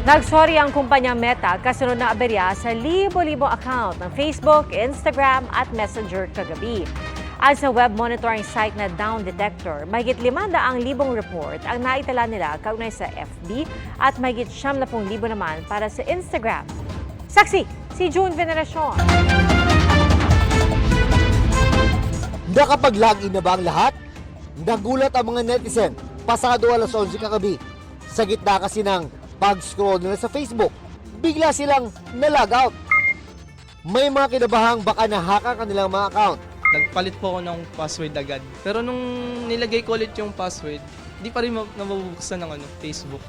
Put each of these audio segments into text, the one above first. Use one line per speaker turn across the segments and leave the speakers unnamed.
Nagsorry ang kumpanya Meta kasunod na aberya sa libo-libo account ng Facebook, Instagram at Messenger kagabi. At sa web monitoring site na Down Detector, mahigit 500 libong report ang naitala nila kaugnay sa FB at mahigit 70,000 naman para sa Instagram. Saksi, si June Veneracion.
Nakapag-login na ba ang lahat? Nagulat ang mga netizen pasado alas 11 kagabi. Sa gitna kasi ng pag-scroll nila sa Facebook, bigla silang na-log out. May mga kinabahang baka nahaka ang kanilang mga account.
Nagpalit po ako ng password agad. Pero nung nilagay ko ulit yung password, di pa rin nabubuksan ng ano, Facebook.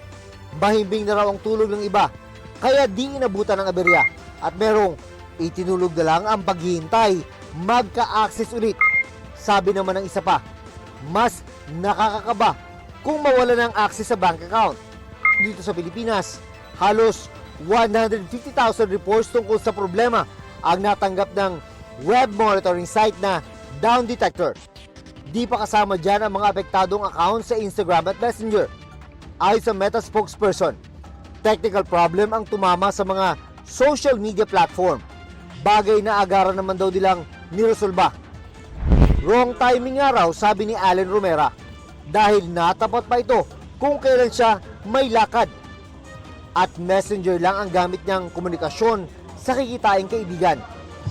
Mahimbing na raw ang tulog ng iba, kaya di inabutan ng aberya. At merong itinulog na lang ang paghihintay, magka-access ulit. Sabi naman ng isa pa, mas nakakakaba kung mawala ng access sa bank account. Dito sa Pilipinas, halos 150,000 reports tungkol sa problema ang natanggap ng web monitoring site na Down Detector. Di pa kasama dyan ang mga apektadong account sa Instagram at Messenger. Ayon sa Meta spokesperson, technical problem ang tumama sa mga social media platform. Bagay na agaran naman daw nilang niresolba. Wrong timing nga raw, sabi ni Allen Romera. Dahil natapat pa ito kung kailan siya may lakad. At messenger lang ang gamit niyang komunikasyon sa kikitaing kaibigan.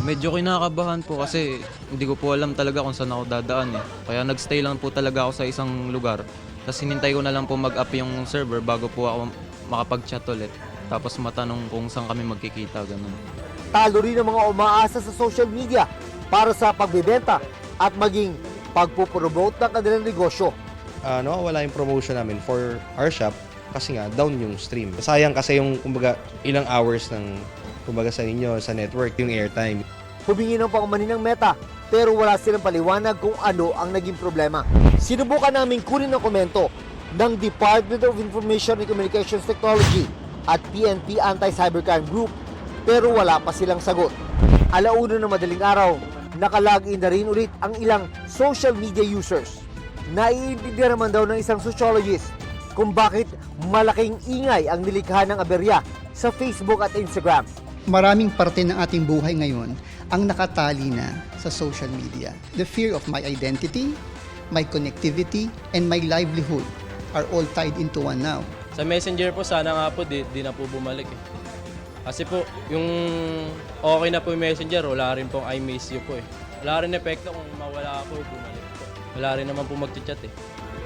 Medyo kinakabahan po kasi hindi ko po alam talaga kung saan ako dadaan eh. Kaya nagstay lang po talaga ako sa isang lugar. Tapos hinintay ko na lang po mag-up yung server bago po ako makapag-chat ulit. Tapos matanong kung saan kami magkikita, ganun.
Talo rin ang mga umaasa sa social media para sa pagbebenta at maging pagpupromote ng kanilang negosyo.
uh, nawawala yung promotion namin for our shop kasi nga down yung stream. Sayang kasi yung kumbaga ilang hours ng kumbaga sa inyo sa network yung airtime.
Humingi ng paumanin ng Meta pero wala silang paliwanag kung ano ang naging problema. Sinubukan namin kunin ang komento ng Department of Information and Communications Technology at PNP Anti-Cybercrime Group pero wala pa silang sagot. Alauna ng madaling araw, nakalagin na rin ulit ang ilang social media users. Naiintindihan naman daw ng isang sociologist kung bakit malaking ingay ang nilikha ng aberya sa Facebook at Instagram.
maraming parte ng ating buhay ngayon ang nakatali na sa social media. The fear of my identity, my connectivity, and my livelihood are all tied into one now.
Sa messenger po, sana nga po, di, di na po bumalik eh. Kasi po, yung okay na po yung messenger, wala rin pong I miss you po eh. Wala rin epekto kung mawala po, bumalik po. Wala rin naman po mag-chat eh.